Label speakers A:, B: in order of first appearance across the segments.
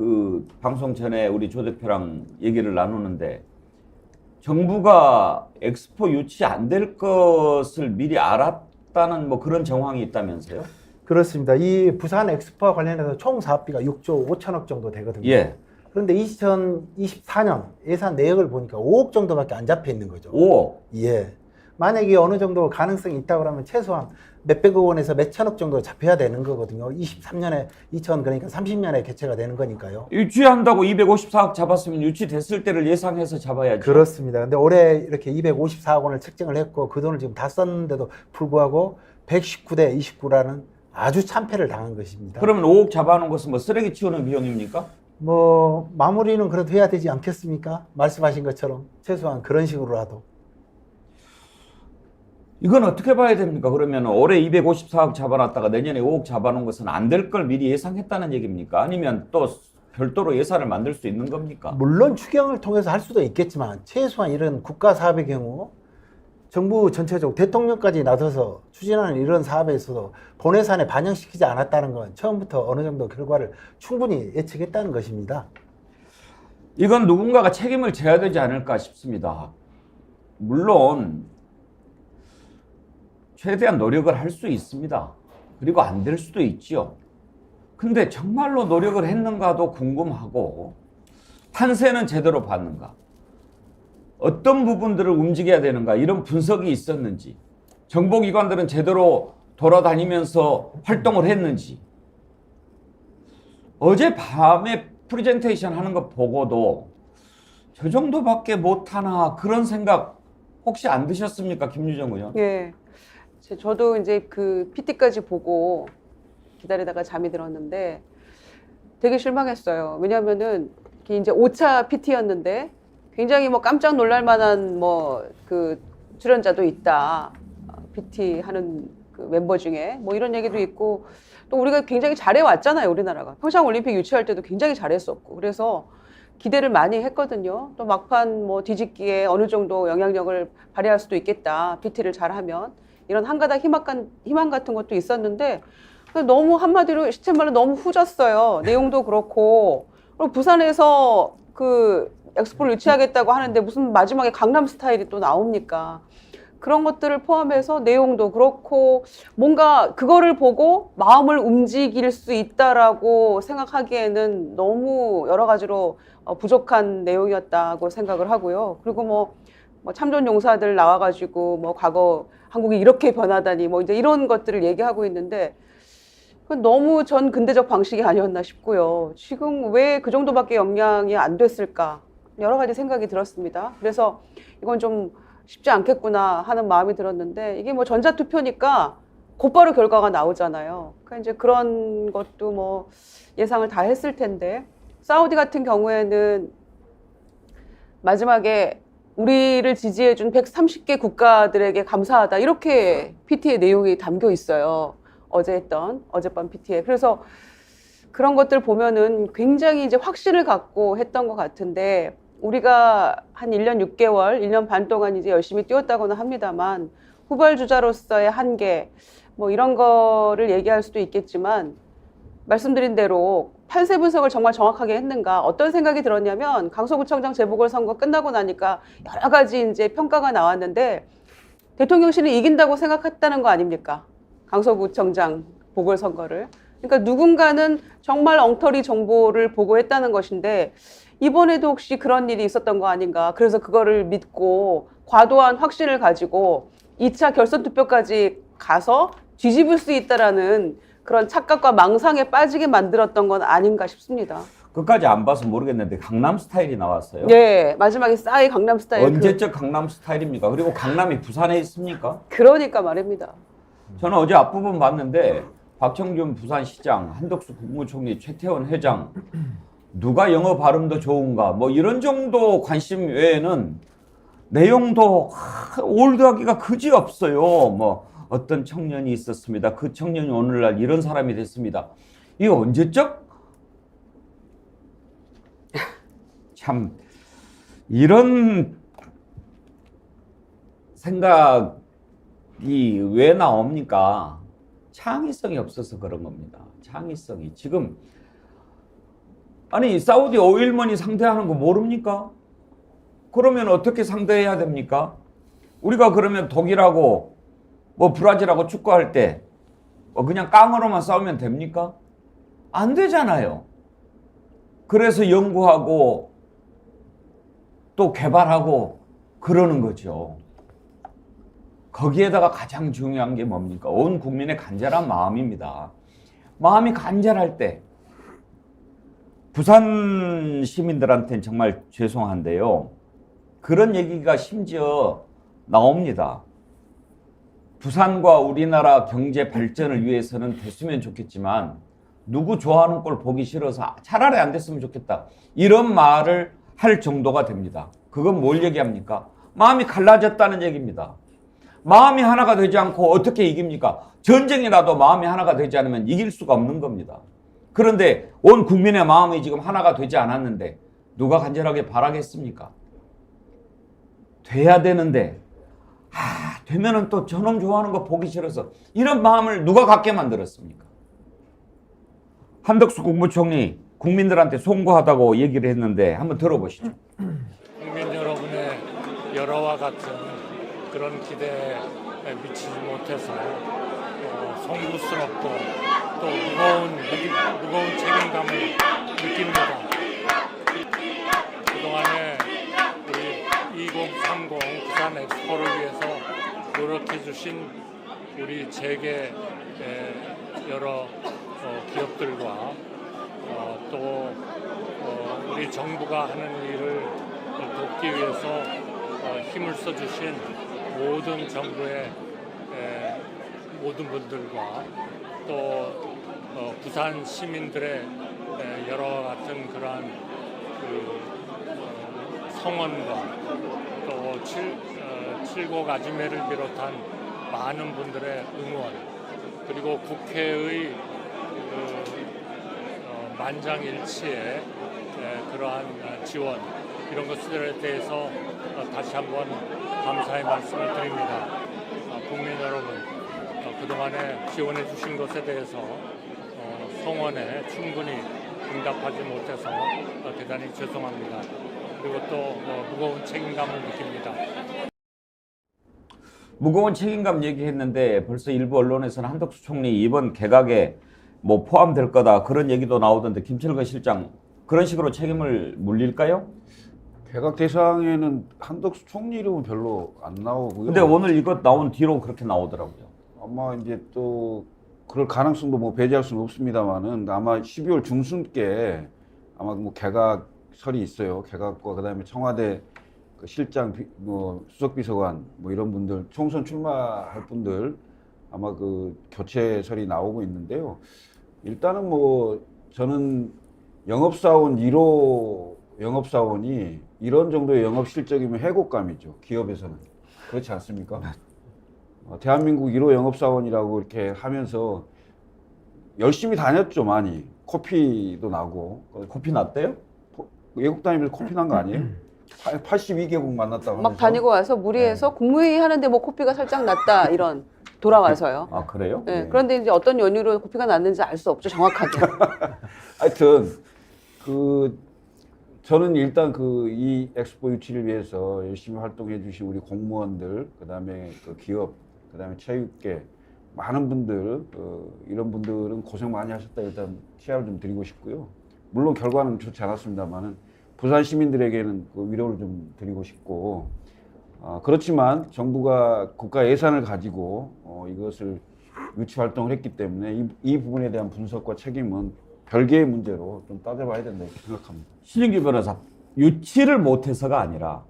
A: 그 방송 전에 우리 조 대표랑 얘기를 나누는데 정부가 엑스포 유치 안 될 것을 미리 알았다는 뭐 그런 정황이 있다면서요?
B: 그렇습니다. 이 부산 엑스포와 관련해서 총 사업비가 6조 5천억 정도 되거든요.
A: 예.
B: 그런데 2024년 예산 내역을 보니까 5억 정도밖에 안 잡혀 있는 거죠.
A: 5억.
B: 예. 만약에 어느 정도 가능성이 있다고 하면 최소한 몇백억 원에서 몇천억 정도 잡혀야 되는 거거든요. 23년에 2000 그러니까 30년에 개최가 되는 거니까요.
A: 유치한다고 254억 잡았으면 유치됐을 때를 예상해서 잡아야죠.
B: 그렇습니다. 근데 올해 이렇게 254억 원을 책정을 했고 그 돈을 지금 다 썼는데도 불구하고 119대 29라는 아주 참패를 당한 것입니다.
A: 그러면 5억 잡아놓은 것은 뭐 쓰레기 치우는 비용입니까?
B: 뭐 마무리는 그래도 해야 되지 않겠습니까? 말씀하신 것처럼 최소한 그런 식으로라도
A: 이건 어떻게 봐야 됩니까? 그러면 올해 254억 잡아놨다가 내년에 5억 잡아놓은 것은 안 될 걸 미리 예상했다는 얘기입니까? 아니면 또 별도로 예산을 만들 수 있는 겁니까?
B: 물론 추경을 통해서 할 수도 있겠지만 최소한 이런 국가 사업의 경우 정부 전체적으로 대통령까지 나서서 추진하는 이런 사업에 있어서 본예산에 반영시키지 않았다는 건 처음부터 어느 정도 결과를 충분히 예측했다는 것입니다.
A: 이건 누군가가 책임을 져야 되지 않을까 싶습니다. 물론 최대한 노력을 할 수 있습니다. 그리고 안 될 수도 있지요. 근데 정말로 노력을 했는가도 궁금하고 판세는 제대로 봤는가? 어떤 부분들을 움직여야 되는가? 이런 분석이 있었는지 정보기관들은 제대로 돌아다니면서 활동을 했는지 어제 밤에 프레젠테이션 하는 거 보고도 저 정도밖에 못하나 그런 생각 혹시 안 드셨습니까, 김유정 의원?
C: 예. 제- 저도 이제 그 PT까지 보고 기다리다가 잠이 들었는데 되게 실망했어요. 왜냐면은 이제 5차 PT였는데 굉장히 뭐 깜짝 놀랄 만한 뭐 그 출연자도 있다. PT 하는 그 멤버 중에 뭐 이런 얘기도 있고 또 우리가 굉장히 잘해 왔잖아요, 우리나라가. 평창 올림픽 유치할 때도 굉장히 잘했었고. 그래서 기대를 많이 했거든요. 또 막판 뭐 뒤집기에 어느 정도 영향력을 발휘할 수도 있겠다. PT를 잘하면 이런 한가닥 희망, 간- 희망 같은 것도 있었는데 너무 한마디로 시쳇말로 너무 후졌어요. 내용도 그렇고 그리고 부산에서 그 엑스포를 유치하겠다고 하는데 무슨 마지막에 강남 스타일이 또 나옵니까? 그런 것들을 포함해서 내용도 그렇고 뭔가 그거를 보고 마음을 움직일 수 있다라고 생각하기에는 너무 여러 가지로 어, 부족한 내용이었다고 생각을 하고요. 그리고 뭐, 뭐 참전 용사들 나와가지고 뭐 과거 한국이 이렇게 변하다니 뭐 이제 이런 것들을 얘기하고 있는데 그건 너무 전 근대적 방식이 아니었나 싶고요. 지금 왜 그 정도밖에 영향이 안 됐을까? 여러 가지 생각이 들었습니다. 그래서 이건 좀 쉽지 않겠구나 하는 마음이 들었는데 이게 뭐 전자투표니까 곧바로 결과가 나오잖아요. 그러니까 이제 그런 것도 뭐 예상을 다 했을 텐데 사우디 같은 경우에는 마지막에 우리를 지지해준 130개 국가들에게 감사하다 이렇게 PT의 내용이 담겨 있어요. 어제 했던 어젯밤 PT에 그래서 그런 것들 보면은 굉장히 이제 확신을 갖고 했던 것 같은데 우리가 한 1년 6개월, 1년 반 동안 이제 열심히 뛰었다고는 합니다만 후발주자로서의 한계 뭐 이런 거를 얘기할 수도 있겠지만 말씀드린 대로 판세 분석을 정말 정확하게 했는가 어떤 생각이 들었냐면 강서구청장 재보궐선거 끝나고 나니까 여러 가지 이제 평가가 나왔는데 대통령실은 이긴다고 생각했다는 거 아닙니까? 강서구청장 보궐선거를. 그러니까 누군가는 정말 엉터리 정보를 보고했다는 것인데 이번에도 혹시 그런 일이 있었던 거 아닌가. 그래서 그거를 믿고 과도한 확신을 가지고 2차 결선 투표까지 가서 뒤집을 수 있다라는 그런 착각과 망상에 빠지게 만들었던 건 아닌가 싶습니다.
A: 끝까지 안 봐서 모르겠는데 강남 스타일이 나왔어요.
C: 네, 마지막에 싸이 강남 스타일. 그,
A: 언제적 강남 스타일입니까? 그리고 강남이 부산에 있습니까?
C: 그러니까 말입니다.
A: 저는 어제 앞부분 봤는데 박청준 부산시장, 한덕수 국무총리, 최태원 회장 누가 영어 발음도 좋은가 뭐 이런 정도 관심 외에는 내용도 하, 올드하기가 그지 없어요. 뭐 어떤 청년이 있었습니다. 그 청년이 오늘날 이런 사람이 됐습니다. 이게 언제적? 참 이런 생각이 왜 나옵니까? 창의성이 없어서 그런 겁니다. 창의성이 지금 아니 사우디 오일머니 상대하는 거 모릅니까? 그러면 어떻게 상대해야 됩니까? 우리가 그러면 독일하고 뭐 브라질하고 축구할 때 뭐 그냥 깡으로만 싸우면 됩니까? 안 되잖아요. 그래서 연구하고 또 개발하고 그러는 거죠. 거기에다가 가장 중요한 게 뭡니까? 온 국민의 간절한 마음입니다. 마음이 간절할 때 부산 시민들한테는 정말 죄송한데요. 그런 얘기가 심지어 나옵니다. 부산과 우리나라 경제 발전을 위해서는 됐으면 좋겠지만 누구 좋아하는 꼴 보기 싫어서 차라리 안 됐으면 좋겠다. 이런 말을 할 정도가 됩니다. 그건 뭘 얘기합니까? 마음이 갈라졌다는 얘기입니다. 마음이 하나가 되지 않고 어떻게 이깁니까? 전쟁이라도 마음이 하나가 되지 않으면 이길 수가 없는 겁니다. 그런데 온 국민의 마음이 지금 하나가 되지 않았는데 누가 간절하게 바라겠습니까? 돼야 되는데 아 되면은 또 저놈 좋아하는 거 보기 싫어서 이런 마음을 누가 갖게 만들었습니까? 한덕수 국무총리 국민들한테 송구하다고 얘기를 했는데 한번 들어보시죠.
D: 국민 여러분의 열화와 같은 그런 기대에 미치지 못해서 어, 송구스럽고 또 무거운 무거운 책임감을 느낍니다. 그동안에 우리 2030 부산 엑스포를 위해서 노력해 주신 우리 재계 에, 여러 어, 기업들과 어, 또 어, 우리 정부가 하는 일을 돕기 위해서 어, 힘을 써 주신 모든 정부의 에, 모든 분들과 또 어, 부산 시민들의 에, 여러 같은 그러한 그 어, 성원과 또 칠, 어, 칠곡 아지매를 비롯한 많은 분들의 응원 그리고 국회의 그 어, 만장일치의 에, 그러한 어, 지원 이런 것들에 대해서 어, 다시 한번 감사의 말씀을 드립니다. 아, 국민 여러분 어, 그동안에 지원해 주신 것에 대해서 어, 성원에 충분히 응답하지 못해서 어, 대단히 죄송합니다. 그리고 또 어, 무거운 책임감을 느낍니다.
A: 무거운 책임감 얘기했는데 벌써 일부 언론에서는 한덕수 총리 이번 개각에 뭐 포함될 거다 그런 얘기도 나오던데 김철거 실장 그런 식으로 책임을 물릴까요?
E: 개각 대상에는 한덕수 총리 이름은 별로 안 나오고요.
A: 근데 오늘 이것 나온 뒤로 그렇게 나오더라고요.
E: 아마 이제 또 그럴 가능성도 뭐 배제할 수는 없습니다만은 아마 12월 중순께 아마 뭐 개각 설이 있어요. 개각과 그다음에 청와대 그 실장 비- 뭐 수석 비서관 뭐 이런 분들 총선 출마할 분들 아마 그 교체설이 나오고 있는데요. 일단은 뭐 저는 영업사원 1호 영업사원이 이런 정도의 영업 실적이면 해곡감이죠. 기업에서는 그렇지 않습니까? 어, 대한민국 1호 영업사원이라고 이렇게 하면서 열심히 다녔죠 많이 코피도 나고 어,
A: 코피 났대요?
E: 외국 다니면서 코피 난 거 아니에요? 82개국 만났다고
C: 막
E: 하면서
C: 다니고 와서 무리해서 국무회의 하는데 뭐 코피가 살짝 났다 이런 돌아와서요.
A: 아 그래요?
C: 네,
A: 네.
C: 그런데 이제 어떤 연유로 코피가 났는지 알 수 없죠 정확하게.
E: 하여튼 그 저는 일단 그 이 엑스포 유치를 위해서 열심히 활동해 주신 우리 공무원들 그다음에 그 기업 그다음에 체육계 많은 분들 어, 이런 분들은 고생 많이 하셨다 일단 시야를 좀 드리고 싶고요. 물론 결과는 좋지 않았습니다만은 부산 시민들에게는 그 위로를 좀 드리고 싶고 어, 그렇지만 정부가 국가 예산을 가지고 어, 이것을 유치 활동을 했기 때문에 이, 이 부분에 대한 분석과 책임은 별개의 문제로 좀 따져봐야 된다 이렇게 생각합니다.
A: 신인규 변호사 유치를 못해서가 아니라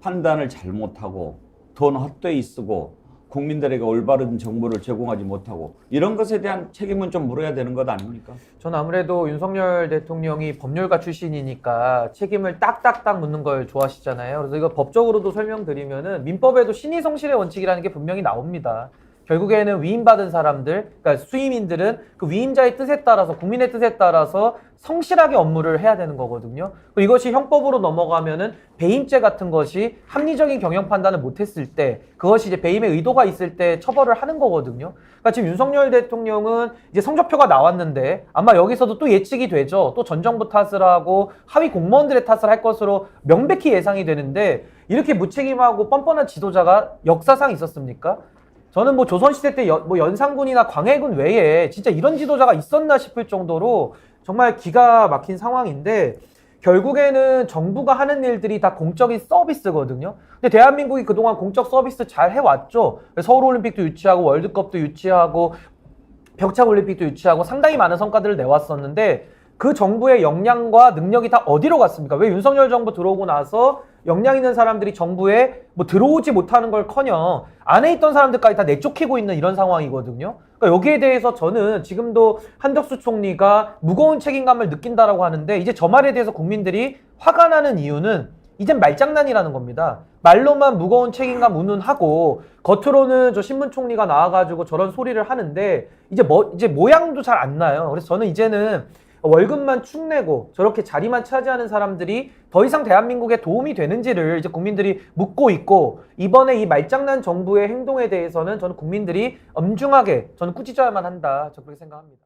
A: 판단을 잘못하고 돈 헛되이 쓰고 국민들에게 올바른 정보를 제공하지 못하고 이런 것에 대한 책임은 좀 물어야 되는 것 아닙니까?
F: 전 아무래도 윤석열 대통령이 법률가 출신이니까 책임을 딱딱딱 묻는 걸 좋아하시잖아요. 그래서 이거 법적으로도 설명드리면은 민법에도 신의 성실의 원칙이라는 게 분명히 나옵니다. 결국에는 위임받은 사람들, 그러니까 수임인들은 그 위임자의 뜻에 따라서 국민의 뜻에 따라서 성실하게 업무를 해야 되는 거거든요. 그리고 이것이 형법으로 넘어가면은 배임죄 같은 것이 합리적인 경영 판단을 못했을 때 그것이 이제 배임의 의도가 있을 때 처벌을 하는 거거든요. 그러니까 지금 윤석열 대통령은 이제 성적표가 나왔는데 아마 여기서도 또 예측이 되죠. 또 전 정부 탓을 하고 하위 공무원들의 탓을 할 것으로 명백히 예상이 되는데 이렇게 무책임하고 뻔뻔한 지도자가 역사상 있었습니까? 저는 뭐 조선시대 때 연, 뭐 연산군이나 광해군 외에 진짜 이런 지도자가 있었나 싶을 정도로 정말 기가 막힌 상황인데 결국에는 정부가 하는 일들이 다 공적인 서비스거든요. 근데 대한민국이 그동안 공적 서비스 잘 해왔죠. 서울올림픽도 유치하고 월드컵도 유치하고 평창올림픽도 유치하고 상당히 많은 성과들을 내왔었는데 그 정부의 역량과 능력이 다 어디로 갔습니까? 왜 윤석열 정부 들어오고 나서 역량 있는 사람들이 정부에 뭐 들어오지 못하는 걸커녕 안에 있던 사람들까지 다 내쫓기고 있는 이런 상황이거든요. 그러니까 여기에 대해서 저는 지금도 한덕수 총리가 무거운 책임감을 느낀다라고 하는데 이제 저 말에 대해서 국민들이 화가 나는 이유는 이젠 말장난이라는 겁니다. 말로만 무거운 책임감 운운하고 겉으로는 저 신문 총리가 나와가지고 저런 소리를 하는데 이제 뭐 이제 모양도 잘 안 나요. 그래서 저는 이제는 월급만 축 내고 저렇게 자리만 차지하는 사람들이 더 이상 대한민국에 도움이 되는지를 이제 국민들이 묻고 있고 이번에 이 말장난 정부의 행동에 대해서는 저는 국민들이 엄중하게 저는 꾸짖어야만 한다. 저 그렇게 생각합니다.